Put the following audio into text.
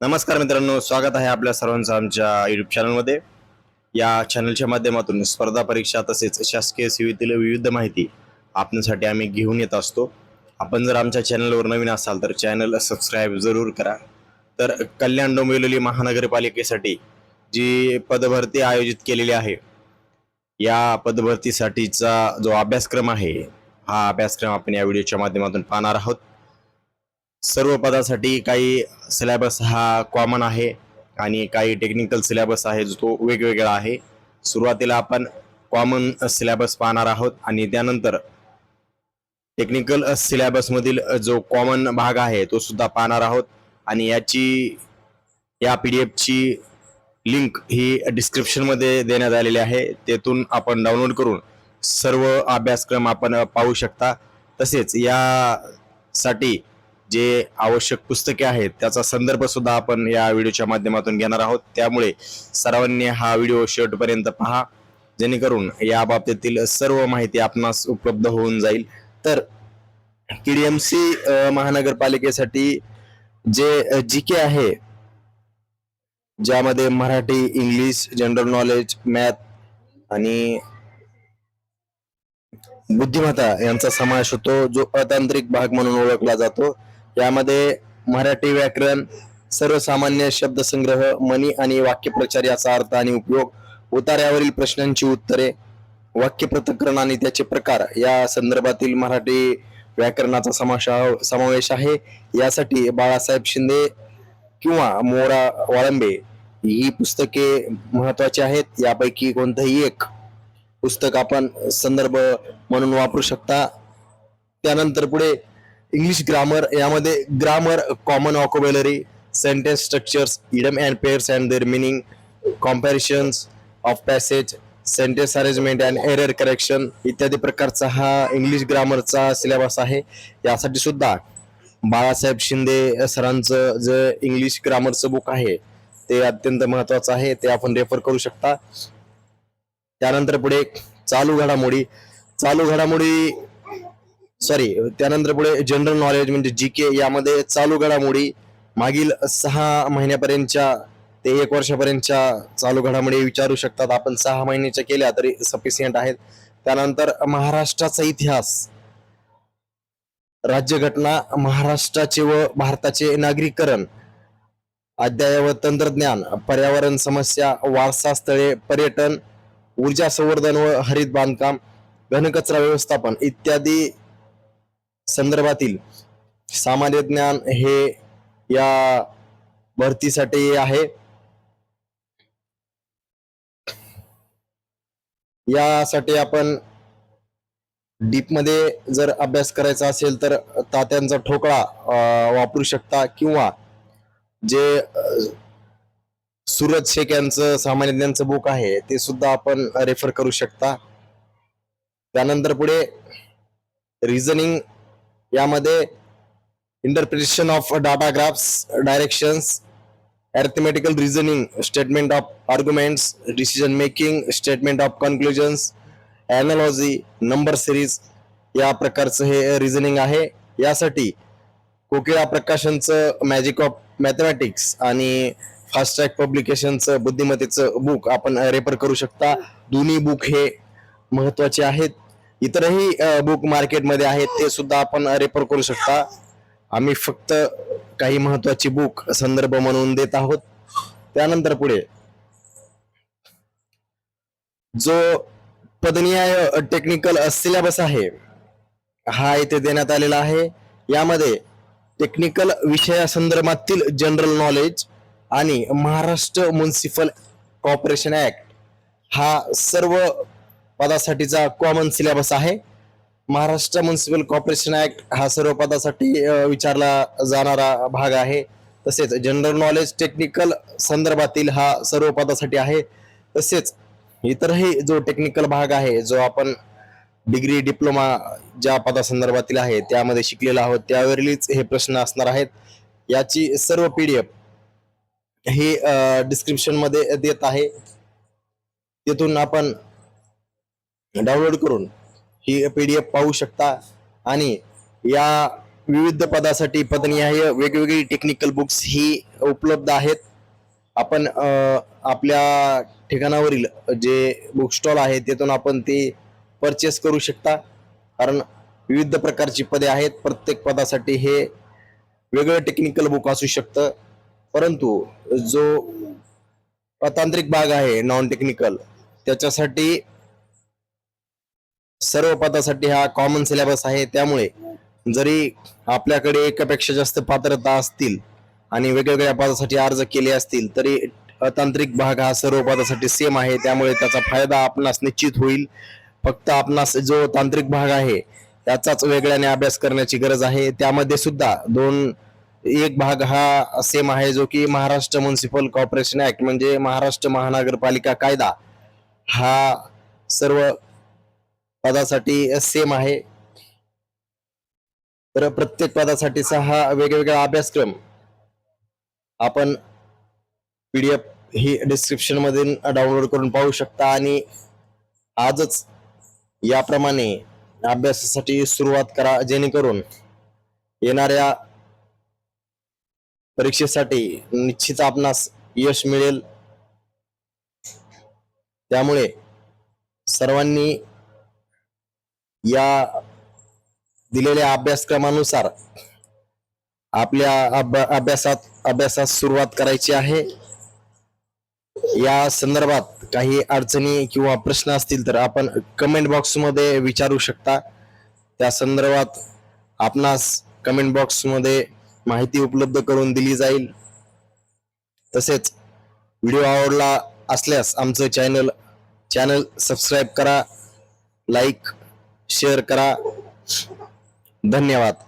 नमस्कार मित्रांनो स्वागत आहे आपल्या सर्वांचं आमच्या युट्यूब चॅनलमध्ये या चॅनलच्या माध्यमातून स्पर्धा परीक्षा तसेच शासकीय सेवेतील विविध माहिती आपल्यासाठी आम्ही घेऊन येत असतो. आपण जर आमच्या चॅनलवर नवीन असाल तर चॅनल सबस्क्राईब जरूर करा. तर कल्याण डोंबिवली महानगरपालिकेसाठी जी पदभरती आयोजित केलेली आहे या पदभरतीसाठीचा जो अभ्यासक्रम आहे हा अभ्यासक्रम आपण या व्हिडिओच्या माध्यमातून पाहणार आहोत. सर्व पदासाठी काही सिलेबस हा कॉमन आहे आणि काही टेक्निकल सिलेबस आहे जो तो वेगवेगळा आहे. सुरुवातीला आपण कॉमन सिलेबस पाहणार आहोत आणि त्यानंतर टेक्निकल सिलेबसमधील जो कॉमन भाग आहे तो सुद्धा पाहणार आहोत. आणि याची या पी डी एफची लिंक ही डिस्क्रिप्शनमध्ये देण्यात आलेली आहे. तेथून आपण डाउनलोड करून सर्व अभ्यासक्रम आपण पाहू शकता. तसेच यासाठी जे आवश्यक पुस्तके आहेत त्याचा संदर्भ सुद्धा आपण या व्हिडिओच्या माध्यमातून घेणार आहोत. त्यामुळे सर्वांनी हा व्हिडिओ शेवटपर्यंत पहा. जेणेकरून या बाबतीतील सर्व माहिती आपणास उपलब्ध होऊन जाईल. तर केडीएमसी महानगरपालिकेसाठी जे जी के आहे ज्यामध्ये Marathi English general knowledge math आणि बुद्धिमत्ता यांचा समावेश होतो जो अतांत्रिक भाग म्हणून ओळखला जातो. यामध्ये मराठी व्याकरण सर्वसामान्य शब्दसंग्रह मनी आणि वाक्यप्रचार याचा अर्थ आणि उपयोग उतार्यावरील प्रश्नांची उत्तरे वाक्य पृथकरण आणि त्याचे प्रकार या संदर्भातील मराठी व्याकरणाचा समावेश समावेश आहे. यासाठी बाळासाहेब शिंदे किंवा मोरा वाळंबे ही पुस्तके महत्वाची आहेत. यापैकी कोणतंही एक पुस्तक आपण संदर्भ म्हणून वापरू शकता. त्यानंतर पुढे इंग्लिश ग्रामर यामध्ये grammar common vocabulary sentence structures idiom and pairs and their meaning comprehensions of passage sentence arrangement and error correction इत्यादी प्रकारचा हा इंग्लिश ग्रामरचा सिलेबस आहे. यासाठी सुद्धा बाळासाहेब शिंदे सरांचं जे इंग्लिश ग्रामरचं बुक आहे ते अत्यंत महत्वाचं आहे. ते आपण रेफर करू शकता. त्यानंतर पुढे चालू घडामोडी. चालू घडामोडी सॉरी त्यानंतर पुढे जनरल नॉलेज म्हणजे जी के यामध्ये चालू घडामोडी. मागील सहा महिन्यापर्यंतच्या ते एक वर्षापर्यंतच्या चालू घडामोडी विचारू शकतात. आपण सहा महिन्याच्या केल्या तरी सफिशियंट आहेत. त्यानंतर महाराष्ट्राचा इतिहास. राज्यघटना महाराष्ट्राचे व भारताचे नागरीकरण. अध्याय व तंत्रज्ञान पर्यावरण समस्या वारसा स्थळे पर्यटन ऊर्जा संवर्धन व हरित बांधकाम घनकचरा व्यवस्थापन इत्यादी संदर्भातील सामान्य ज्ञान हे या भरतीसाठी आहे. यासाठी आपण डीपमध्ये जर अभ्यास करायचा असेल तर तात्यांचा ठोकळा वापरू शकता किंवा जे सूरज शेख यांचं सामान्य ज्ञानचं बुक आहे ते सुद्धा आपण रेफर करू शकता. त्यानंतर पुढे रिझनिंग यामध्ये interpretation of data graphs directions arithmetical reasoning statement of arguments decision making statement of conclusions analogy number series या प्रकारचं हे रिझनिंग आहे. यासाठी कोकिळा प्रकाशनचं मॅजिक ऑफ मॅथमॅटिक्स आणि फास्ट ट्रॅक पब्लिकेशनचं बुद्धिमत्तेचं बुक आपण रेफर करू शकता. दोन्ही बुक हे महत्त्वाचे आहेत. इतरही बुक मार्केटमध्ये आहेत ते सुद्धा आपण रेफर करू शकता. आम्ही फक्त काही महत्वाची बुक संदर्भ म्हणून देत आहोत. त्यानंतर पुढे. जो पदनियाय टेक्निकल सिलेबस आहे हा इथे देण्यात आलेला आहे. यामध्ये टेक्निकल विषयासंदर्भातील जनरल नॉलेज आणि महाराष्ट्र म्युन्सिपल कॉर्पोरेशन ऍक्ट हा सर्व पदासाठीचा कॉमन सिलेबस आहे. महाराष्ट्र म्युन्सिपल कॉर्पोरेशन ऍक्ट हा सर्व पदासाठी विचारला जाणारा भाग आहे. तसेच जनरल नॉलेज टेक्निकल संदर्भातील हा सर्व पदासाठी आहे. तसेच इतरही जो टेक्निकल भाग आहे जो आपण डिग्री डिप्लोमा ज्या पदासंदर्भातील आहे त्यामध्ये शिकलेला आहोत त्यावेळीच हे प्रश्न असणार आहेत. याची सर्व पी डी हे ही डिस्क्रिप्शनमध्ये देत आहे. तिथून आपण डाउनलोड करून ही पी डी एफ पाहू शकता. आणि या विविध पदासाठी पदनिहाय वेगवेगळी टेक्निकल बुक्स ही उपलब्ध आहेत. आपण आपल्या ठिकाणावरील जे बुक स्टॉल आहे तिथून आपण ते परचेस करू शकता. कारण विविध प्रकारची पदे आहेत. प्रत्येक पदासाठी हे वेगळं टेक्निकल बुक असू शकतं. परंतु जो तांत्रिक भाग आहे नॉन टेक्निकल त्याच्यासाठी सर्व पदासाठी हा कॉमन सिलेबस आहे. त्यामुळे जरी आपल्याकडे एकापेक्षा जास्त पात्रता असतील आणि वेगवेगळ्या पदासाठी अर्ज केले असतील तरी तांत्रिक भाग हा सर्व पदासाठी सेम आहे. त्यामुळे त्याचा फायदा आपणास निश्चित होईल. फक्त आपणास जो तांत्रिक भाग आहे त्याचाच वेगळ्याने अभ्यास करण्याची गरज आहे. त्यामध्ये सुद्धा दोन एक भाग हा सेम आहे जो की महाराष्ट्र म्युन्सिपल कॉर्पोरेशन ऍक्ट म्हणजे महाराष्ट्र महानगरपालिका कायदा हा सर्व पदासाठी सेम आहे. तर प्रत्येक पदासाठीचा हा वेगवेगळा अभ्यासक्रम. आपण पीडीएफ ही डिस्क्रिप्शनमध्ये डाउनलोड करून पाहू शकता आणि आजच याप्रमाणे अभ्यासासाठी सुरुवात करा जेणेकरून येणाऱ्या परीक्षेसाठी निश्चित आपणास यश मिळेल. त्यामुळे सर्वांनी या दिलेल्या अभ्यासक्रमानुसार आपल्या अभ्या- अभ्यासात अभ्यासास सुरुवात करायची आहे. या संदर्भात काही अडचणी किंवा प्रश्न असतील तर आपण कमेंट बॉक्समध्ये विचारू शकता. त्या संदर्भात आपणास कमेंट बॉक्समध्ये माहिती उपलब्ध करून दिली जाईल. तसेच व्हिडिओ आवडला असल्यास आमचं चॅनल चॅनल सबस्क्राईब करा लाईक शेअर करा. धन्यवाद.